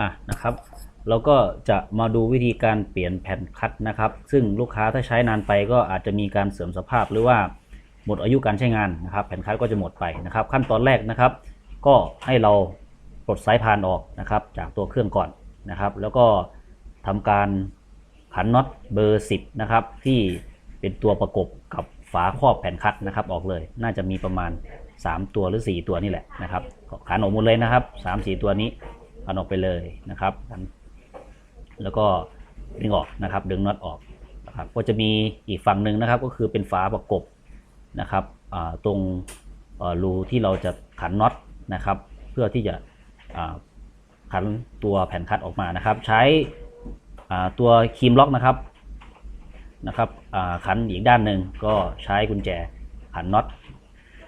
อะนะครับเราก็จะมาดูวิธีการเปลี่ยนแผ่นคัดนะครับ ซึ่งลูกค้าถ้าใช้นานไปก็อาจจะมีการเสื่อมสภาพหรือว่าหมดอายุการใช้งานนะครับ แผ่นคัดก็จะหมดไปนะครับ ขั้นตอนแรกนะครับ ก็ให้เราปลดสายพานออกนะครับ จากตัวเครื่องก่อนนะครับ แล้วก็ทำการขันน็อตเบอร์ 10 นะครับ ที่เป็นตัวประกบกับฝาครอบแผ่นคัดนะครับ ออกเลยน่าจะมีประมาณ 3 ตัวหรือ 4 ตัวนี่แหละนะครับขันออกหมดเลยนะครับ 3 4 ตัวนี้ ขันออกไปเลยนะครับแล้วก็ดึงออกนะครับ ดึงน็อตออกนะครับก็จะมีอีกฝั่งหนึ่งนะครับ ก็คือเป็นฝาประกบนะครับตรงรูที่เราจะขันน็อตนะครับ เพื่อที่จะขันตัวแผ่นคัดออกมานะครับ ใช้ตัวครีมล็อกนะครับนะครับขันอีกด้านหนึ่งก็ใช้กุญแจขันน็อต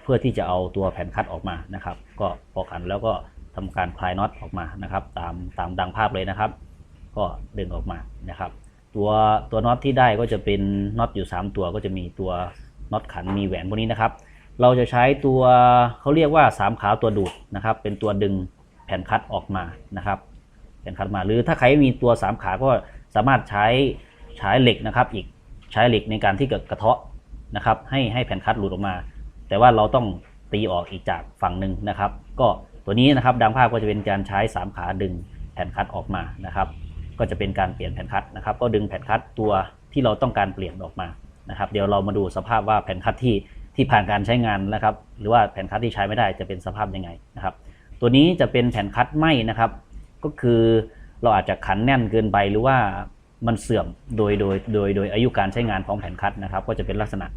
เพื่อที่จะเอาตัวแผ่นคัดออกมานะครับ ก็พอขันแล้วก็ ทำการคลายน็อตออกมานะครับ ตามตามดังภาพเลยนะครับ ก็ดึงออกมานะครับ ตัวตัวน็อตที่ได้ก็จะเป็นน็อตอยู่ 3 ตัวก็จะมีตัวน็อตขันมีแหวนพวกนี้นะครับ เราจะใช้ตัวเขาเรียกว่า 3 ขาตัวดูดนะครับ เป็นตัวดึงแผ่นคัดออกมานะครับแผ่นคัดมาหรือถ้าใครมีตัว 3 ขาก็สามารถใช้ใช้เหล็กนะครับอีกใช้เหล็กในการที่จะกระเทาะนะครับให้ให้แผ่นคัดหลุดออกมา แต่ว่าเราต้องตีออกอีกจากฝั่งหนึ่งนะครับ ก็ ตัวนี้นะครับดังภาพก็จะเป็นการใช้ 3 ขาดึงแผ่นคัดออกมานะครับ ก็จะเป็นการเปลี่ยนแผ่นคัดนะครับ ก็ดึงแผ่นคัดตัวที่เราต้องการเปลี่ยนออกมานะครับ เดี๋ยวเรามาดูสภาพว่าแผ่นคัดที่ที่ผ่านการใช้งานนะครับ หรือว่าแผ่นคัดที่ใช้ไม่ได้จะเป็นสภาพยังไงนะครับ ตัวนี้จะเป็นแผ่นคัดไหมนะครับ ก็คือเราอาจจะขันแน่นเกินไปหรือว่ามันเสื่อมโดยโดยโดยโดยอายุการใช้งานของแผ่นคัดนะครับ ก็จะเป็นลักษณะ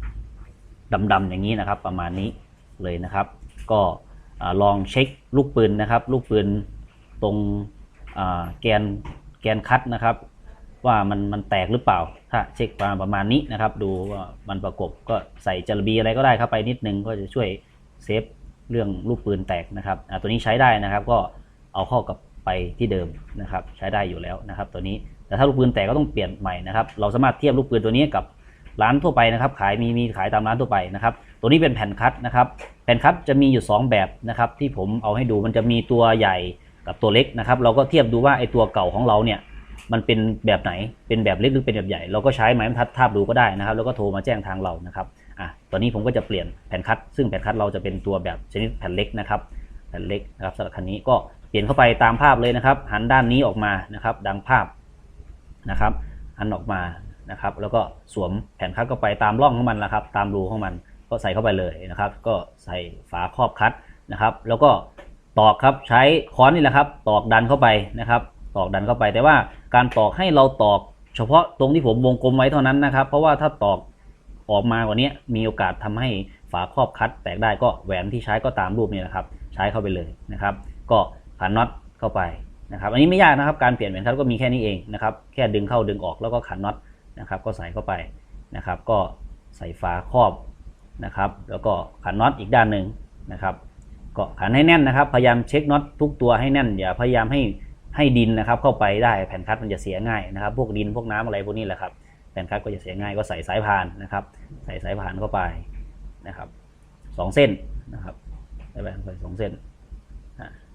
ดำๆอย่างนี้นะครับ ประมาณนี้เลยนะครับ ก็ ลองเช็คลูกปืนนะครับ ลูกปืนตรงแกนแกนคัดนะครับ ว่ามันมันแตกหรือเปล่า ถ้าเช็คมาประมาณนี้นะครับ ดูว่ามันประกบก็ใส่จระบีอะไรก็ได้เข้าไปนิดนึงก็จะช่วยเซฟเรื่องลูกปืนแตกนะครับตัวนี้ใช้ได้นะครับก็เอาเข้ากับไปที่เดิมนะครับ ใช้ได้อยู่แล้วนะครับ ตัวนี้แต่ถ้าลูกปืนแตกก็ต้องเปลี่ยนใหม่นะครับ เราสามารถเทียบลูกปืนตัวนี้กับร้านทั่วไปนะครับ ขายมีมีขายตามร้านทั่วไปนะครับ ตัวนี้เป็นแผ่นคัดนะครับ แผ่นคัดจะมีอยู่ 2 แบบนะครับที่ผมเอาให้ดูมันจะมีตัวใหญ่กับตัวเล็กนะครับ เราก็เทียบดูว่าไอ้ตัวเก่าของเราเนี่ยมันเป็นแบบไหนเป็นแบบเล็กหรือเป็นแบบใหญ่ เราก็ใช้ไม้บรรทัดทาบดูก็ได้นะครับ แล้วก็โทรมาแจ้งทางเรานะครับอะตอนนี้ผมก็จะเปลี่ยนแผ่นคัด ซึ่งแผ่นคัดเราจะเป็นตัวแบบชนิดแผ่นเล็กนะครับแผ่นเล็กนะครับสำหรับคันนี้ก็เปลี่ยนเข้าไปตามภาพเลยนะครับ หันด้านนี้ออกมานะครับ ดังภาพนะครับหันออกมานะครับ แล้วก็สวมแผ่นคัดเข้าไปตามร่องของมันนะครับ ตามรูของมัน ก็ใส่เข้าไปเลยนะครับ ก็ใส่ฝาครอบคัดนะครับ แล้วก็ตอกครับใช้ค้อนนี่แหละครับ ตอกดันเข้าไปนะครับ ตอกดันเข้าไป แต่ว่าการตอกให้เราตอก เฉพาะตรงที่ผมวงกลมไว้เท่านั้นนะครับ เพราะว่าถ้าตอกออกมากว่านี้มีโอกาสทำให้ฝาครอบคัดแตกได้ก็แหวนที่ใช้ก็ตามรูปนี้นะครับ ใช้เข้าไปเลยนะครับ ก็ขันน็อตเข้าไปนะครับอันนี้ไม่ยากนะครับการเปลี่ยนแหวนคัดก็มีแค่นี้เองนะครับ แค่ดึงเข้าดึงออกแล้วก็ขันน็อตนะครับ ก็ใส่เข้าไปนะครับ ก็ใส่ฝาครอบ นะครับ แล้วก็ขันน็อตอีกด้านหนึ่งนะครับ ก็ขันให้แน่นนะครับ พยายามเช็คน็อตทุกตัวให้แน่นอย่าพยายามให้ให้ดินนะครับ เข้าไปได้แผ่นคัดมันจะเสียง่ายนะครับ พวกดินพวกน้ำอะไรพวกนี้แหละครับแผ่นคัดก็จะเสียง่ายก็ใส่สายพานนะครับ ใส่สายพานเข้าไปนะครับสองเส้นนะครับใส่ไปใส่สองเส้น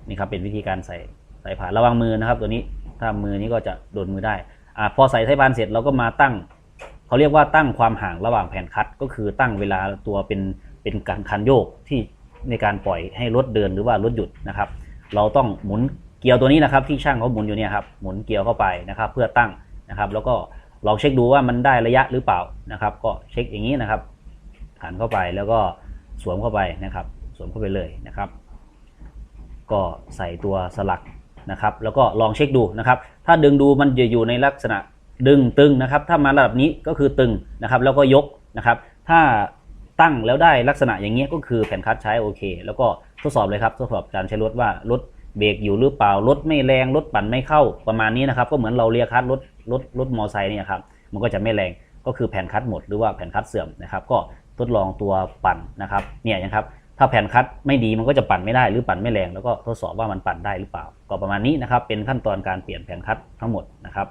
นี่ครับเป็นวิธีการใส่สายพานระวังมือนะครับ ตัวนี้ถ้ามือนี้ก็จะโดนมือได้อ่าพอใส่สายพานเสร็จเราก็มาตั้ง เขาเรียกว่าตั้งความห่างระหว่างแผ่นคัดก็คือตั้งเวลาตัวเป็นเป็นการคันโยกที่ในการปล่อยให้รถเดินหรือว่ารถหยุดนะครับ เราต้องหมุนเกียวตัวนี้นะครับ ที่ช่างเขาหมุนอยู่เนี่ยครับหมุนเกียวเข้าไปนะครับ เพื่อตั้งนะครับ แล้วก็ลองเช็คดูว่ามันได้ระยะหรือเปล่านะครับ ก็เช็คอย่างนี้นะครับหันเข้าไปแล้วก็สวมเข้าไปนะครับ สวมเข้าไปเลยนะครับ ก็ใส่ตัวสลักนะครับ แล้วก็ลองเช็คดูนะครับ ถ้าดึงดูมันจะอยู่ในลักษณะ ดึงตึงนะครับ ถ้ามาระดับนี้ก็คือตึงนะครับ แล้วก็ยกนะครับ ถ้าตั้งแล้วได้ลักษณะอย่างเงี้ยก็คือแผ่นคัดใช้โอเค แล้วก็ทดสอบเลยครับทดสอบการใช้รถว่ารถเบรกอยู่หรือเปล่ารถไม่แรงรถปั่นไม่เข้าประมาณนี้นะครับ ก็เหมือนเราเลียคัดรถรถรถมอไซค์เนี่ยครับมันก็จะไม่แรงก็คือแผ่นคัดหมดหรือว่าแผ่นคัดเสื่อมนะครับ ก็ทดลองตัวปั่นนะครับเนี่ยนะครับถ้าแผ่นคัดไม่ดีมันก็จะปั่นไม่ได้หรือปั่นไม่แรงแล้วก็ทดสอบว่ามันปั่นได้หรือเปล่า ก็ประมาณนี้นะครับเป็นขั้นตอนการเปลี่ยนแผ่นคัดทั้งหมดนะครับ